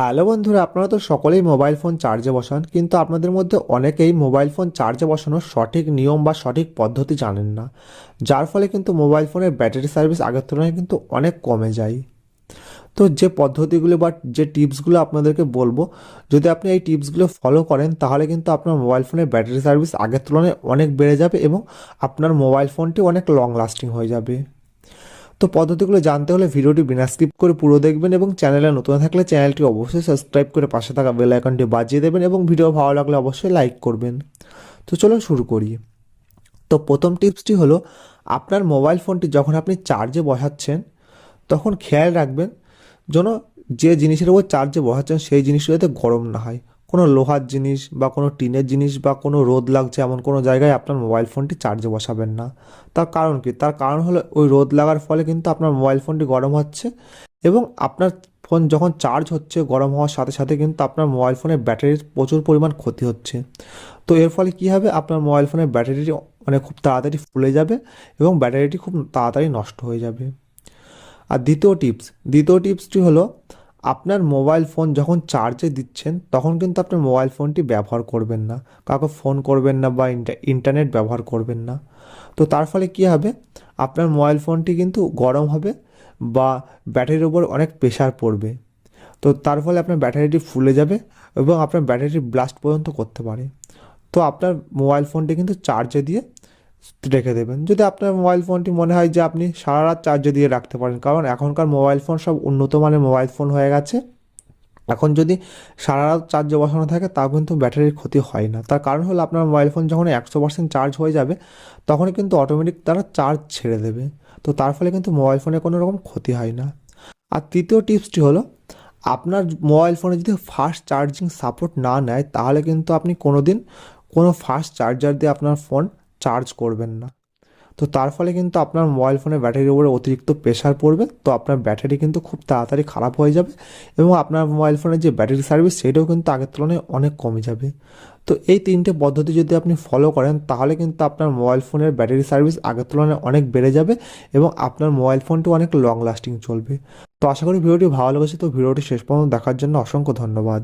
Hello বন্ধুরা, আপনারা তো সকলেই মোবাইল ফোন চার্জে বসান, কিন্তু আপনাদের মধ্যে অনেকেই মোবাইল ফোন চার্জে বসানোর সঠিক নিয়ম বা সঠিক পদ্ধতি জানেন না, যার ফলে কিন্তু মোবাইল ফোনের ব্যাটারি সার্ভিস আগের তুলনায় কিন্তু অনেক কমে যায়। তো যে পদ্ধতিগুলো বা যে টিপসগুলো আপনাদেরকে বলব, যদি আপনি এই টিপসগুলো ফলো করেন, তাহলে কিন্তু আপনার মোবাইল ফোনের ব্যাটারি সার্ভিস আগের তুলনায় অনেক বেড়ে যাবে এবং আপনার মোবাইল ফোনটি অনেক লং লাস্টিং হয়ে যাবে। তো পদ্ধতিগুলো জানতে হলে ভিডিওটি বিনা স্কিপ করে পুরো দেখবেন এবং চ্যানেলে নতুন থাকলে চ্যানেলটি অবশ্যই সাবস্ক্রাইব করে পাশে থাকা বেল আইকনটি বাজিয়ে দেবেন এবং ভিডিও ভালো লাগলে অবশ্যই লাইক করবেন। তো চলো শুরু করি। তো প্রথম টিপসটি হলো, আপনার মোবাইল ফোনটি যখন আপনি চার্জে বসাচ্ছেন, তখন খেয়াল রাখবেন যেন যে জিনিসের উপর চার্জে বসাচ্ছেন, সেই জিনিসটা যাতে গরম না হয়। কোনো লোহার জিনিস বা কোনো টিনের জিনিস বা কোনো রোদ লাগছে এমন কোনো জায়গায় আপনার মোবাইল ফোনটি চার্জে বসাবেন না। তার কারণ কি? তার কারণ হলো ওই রোদ লাগার ফলে কিন্তু আপনার মোবাইল ফোনটি গরম হচ্ছে এবং আপনার ফোন যখন চার্জ হচ্ছে গরম হওয়ার সাথে সাথে কিন্তু আপনার মোবাইল ফোনের ব্যাটারির প্রচুর পরিমাণ ক্ষতি হচ্ছে। তো এর ফলে কী হবে? আপনার মোবাইল ফোনের ব্যাটারিটি মানে খুব তাড়াতাড়ি ফুলে যাবে এবং ব্যাটারিটি খুব তাড়াতাড়ি নষ্ট হয়ে যাবে। আর দ্বিতীয় টিপস দ্বিতীয় টিপসটি হলো আপনার মোবাইল ফোন যখন চার্জে দিচ্ছেন, তখন কিন্তু আপনার মোবাইল ফোনটি ব্যবহার করবেন না। কাউকে ফোন করবেন না বা ইন্টা- ইন্টারনেট ব্যবহার করবেন না। তো তার ফলে কী হবে? আপনার মোবাইল ফোনটি কিন্তু গরম হবে বা ব্যাটারির ওপর অনেক প্রেশার পড়বে। তো তার ফলে আপনার ব্যাটারিটি ফুলে যাবে এবং আপনার ব্যাটারিটি ব্লাস্ট পর্যন্ত করতে পারে। তো আপনার মোবাইল ফোনটি কিন্তু চার্জে দিয়ে রেখে দেবেন। যদি আপনার মোবাইল ফোনটি মনে হয় যে আপনি সারা রাত চার্জে দিয়ে রাখতে পারেন, কারণ এখনকার মোবাইল ফোন সব উন্নত মানের মোবাইল ফোন হয়ে গেছে। এখন যদি সারা রাত চার্জে বসানো থাকে, তাও কিন্তু ব্যাটারির ক্ষতি হয় না। তার কারণ হলো আপনার মোবাইল ফোন যখন একশো পার্সেন্ট চার্জ হয়ে যাবে তখন কিন্তু অটোমেটিক তারা চার্জ ছেড়ে দেবে। তো তার ফলে কিন্তু মোবাইল ফোনে কোনো রকম ক্ষতি হয় না। আর তৃতীয় টিপসটি হলো, আপনার মোবাইল ফোনে যদি ফাস্ট চার্জিং সাপোর্ট না নেয়, তাহলে কিন্তু আপনি কোনো দিন কোনো ফাস্ট চার্জার দিয়ে আপনার ফোন চার্জ করবেন না। তো তার ফলে কিন্তু আপনার মোবাইল ফোনের ব্যাটারির উপরে অতিরিক্ত প্রেশার পড়বে, তো আপনার ব্যাটারি কিন্তু খুব তাড়াতাড়ি খারাপ হয়ে যাবে এবং আপনার মোবাইল ফোনের যে ব্যাটারি সার্ভিস সেটাও কিন্তু আগের তুলনায় অনেক কমে যাবে। তো এই তিনটে পদ্ধতি যদি আপনি ফলো করেন, তাহলে কিন্তু আপনার মোবাইল ফোনের ব্যাটারি সার্ভিস আগের তুলনায় অনেক বেড়ে যাবে এবং আপনার মোবাইল ফোনটি অনেক লং লাস্টিং চলবে। তো আশা করি ভিডিওটি ভালো লেগেছে, তো ভিডিওটি শেষ পর্যন্ত দেখার জন্য অসংখ্য ধন্যবাদ।